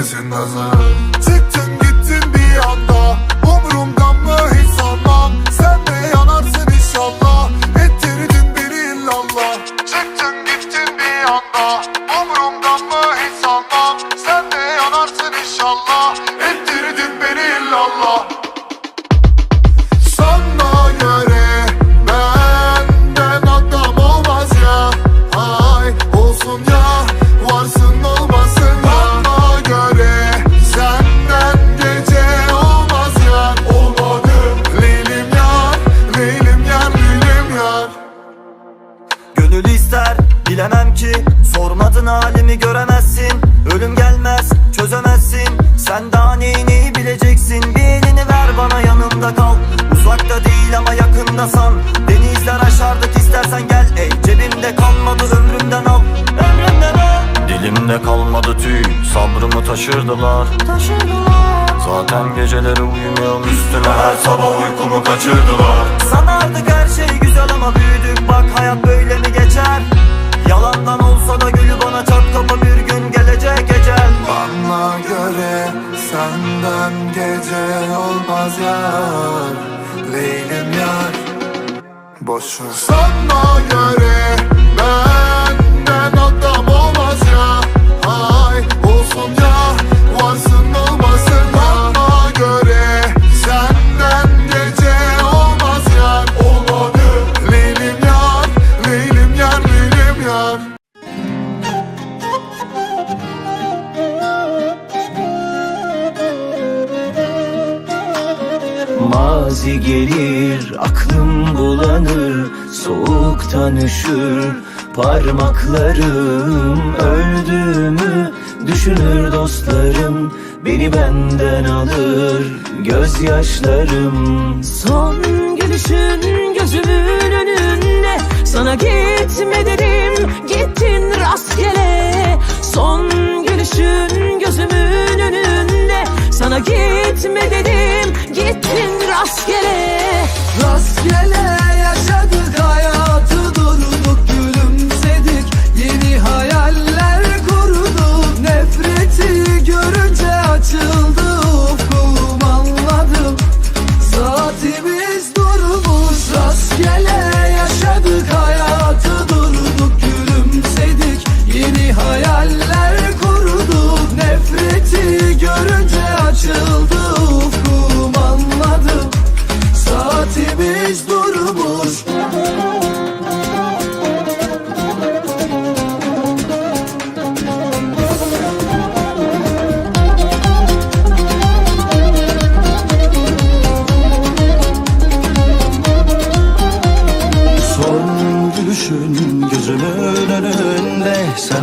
değmesin nazar daha bileceksin Bir elini ver bana yanımda kal. Uzakta değil ama yakında san. Denizler aşardık istersen gel. Ey cebimde kalmadı ömrümden al. Ömrümden al. Dilimde kalmadı tüy Sabrımı taşırdılar. Zaten geceleri uyumuyorum üstüne Her sabah uykumu kaçırdılar Boş ver. Sana Mazi gelir aklım bulanır Soğuktan üşür parmaklarım Öldüğümü düşünür dostlarım Beni benden alır gözyaşlarım. Son gülüşün gözümün önünde Sana gitme dedim gittin rastgele. Son gülüşün gözümün önünde Sana gitme dedim gittin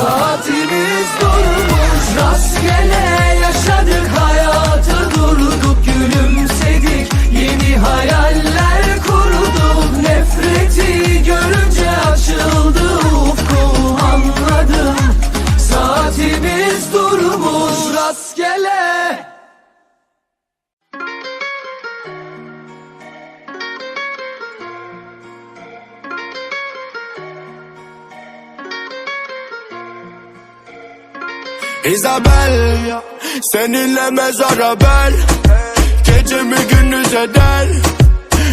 Saatimiz durmuş rastgele yaşadık hayatı durduk gülümsedik. Yeni hayaller Isabel Seninle mezara bel Gecemi gündüz eder?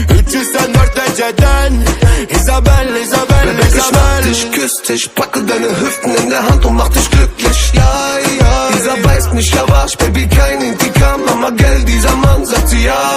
304 eceden Isabel, Isabel, Bebek, ich mach Isabel. dich, küss dich, packe deine Hüften in der Hand und mach dich glücklich. Ja, ja, dieser weiß nicht, Baby, kein Intikam, Mama, Geld, dieser Mann sagt sie, ja,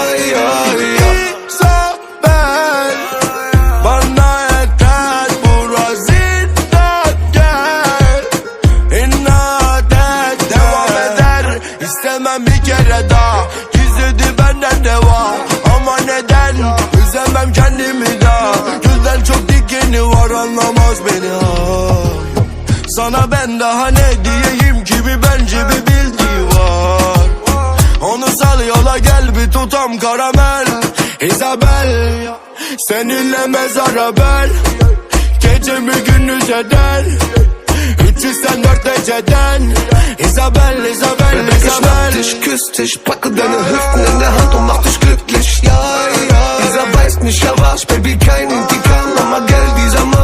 tutam karamel Isabel Seninle mezara bel Gecemi gündüz eder 304 dereceden Isabel, Isabel, ich Isabel dich, küss dich, packe deine Hüften in der Hand und mach dich glücklich. Ja, ja. Dieser weiß nicht, ja was, Baby, kein Intikam, aber gell, dieser Mann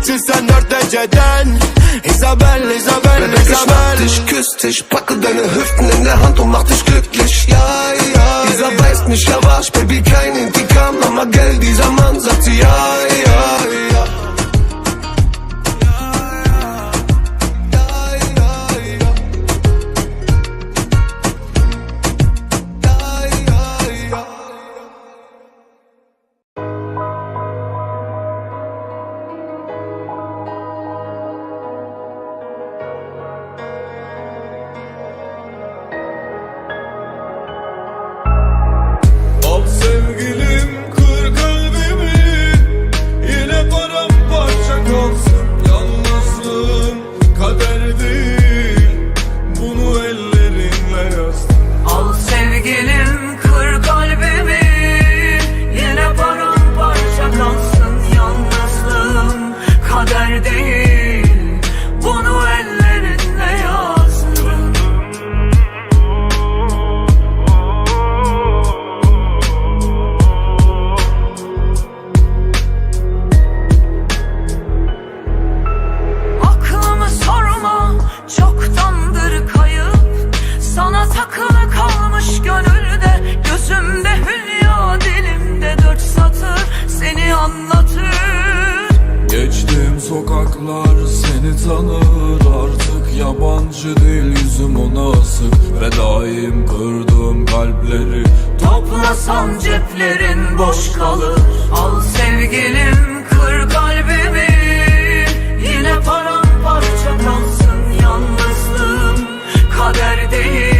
304 dereceden Isabel, Isabel, Baby, ich Isabel dich, küss dich, packe deine Hüften in der Hand und mach dich glücklich. Ja, ja. Dieser weiß nicht, ja was, Baby, kein Intikam, aber gell, dieser Mann sagt sie ja, ja, ja. Asık Ve daim kırdığım kalpleri. Toplasan ceplerin boş kalır. Al sevgilim kır kalbimi. Yine paramparça kalsın yalnızlığım. Kader değil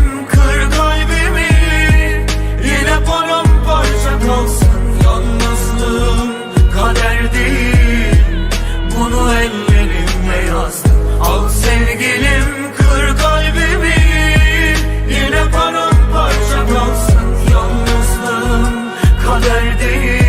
verdi.